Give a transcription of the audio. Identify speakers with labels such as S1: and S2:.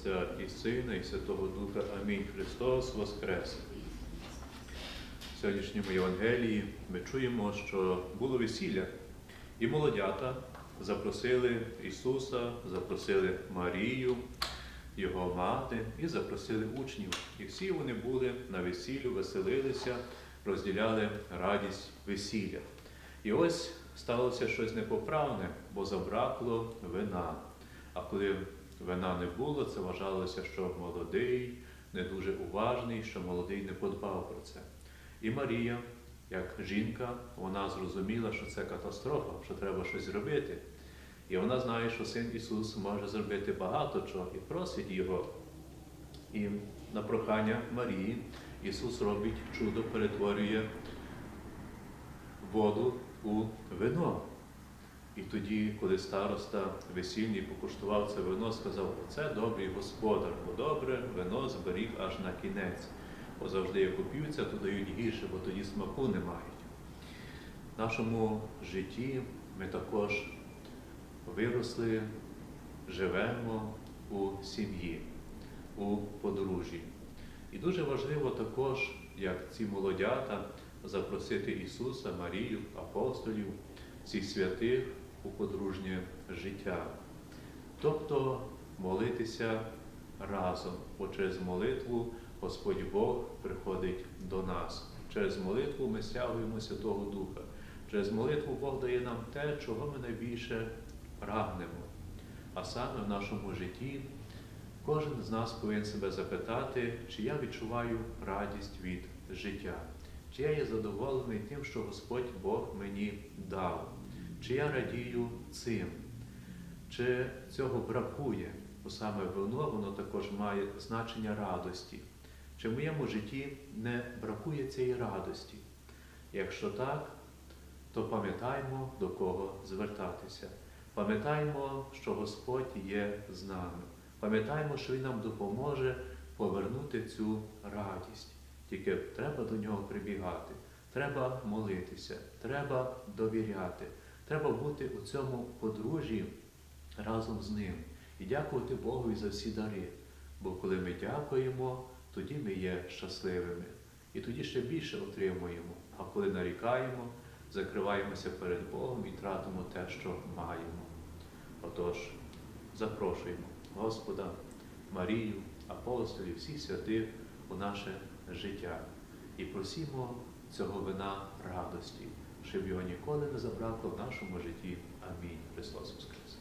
S1: Отця і Сина, і Святого Духа. Амінь. Христос Воскрес. В сьогоднішньому Євангелії ми чуємо, що було весілля, і молодята запросили Ісуса, запросили Марію, Його мати і запросили учнів. І всі вони були на весіллю, веселилися, розділяли радість весілля. І ось сталося щось непоправне, бо забракло вина. А коли вина не було, це вважалося, що молодий, не дуже уважний, що молодий не подбав про це. І Марія, як жінка, вона зрозуміла, що це катастрофа, що треба щось зробити. І вона знає, що син Ісус може зробити багато чого і просить Його. І на прохання Марії Ісус робить чудо, перетворює воду у вино. І тоді, коли староста весільний покуштував це вино, сказав, оце добрий господар, бо добре вино зберіг аж на кінець. Бо завжди як уп'ються, то дають гірше, бо тоді смаку не мають. В нашому житті ми також виросли, живемо у сім'ї, у подружжі. І дуже важливо також, як ці молодята, запросити Ісуса, Марію, апостолів, всіх святих у подружнє життя. Тобто молитися разом, бо через молитву Господь Бог приходить до нас. Через молитву ми стягуємо Святого Духа. Через молитву Бог дає нам те, чого ми найбільше прагнемо. А саме в нашому житті кожен з нас повинен себе запитати, чи я відчуваю радість від життя, чи я є задоволений тим, що Господь Бог мені дав, чи я радію цим, чи цього бракує, бо саме воно, воно також має значення радості. Чи в моєму житті не бракує цієї радості? Якщо так, то пам'ятаймо, до кого звертатися. Пам'ятаймо, що Господь є з нами. Пам'ятаймо, що Він нам допоможе повернути цю радість. Тільки треба до нього прибігати, треба молитися, треба довіряти, треба бути у цьому подружжі разом з ним і дякувати Богу за всі дари. Бо коли ми дякуємо, тоді ми є щасливими. І тоді ще більше отримуємо. А коли нарікаємо, закриваємося перед Богом і тратимо те, що маємо. Отож, запрошуємо Господа, Марію, апостолів, всіх святих у наше життя і просімо цього вина радості, щоб його ніколи не забракло в нашому житті. Амінь. Христос Воскрес!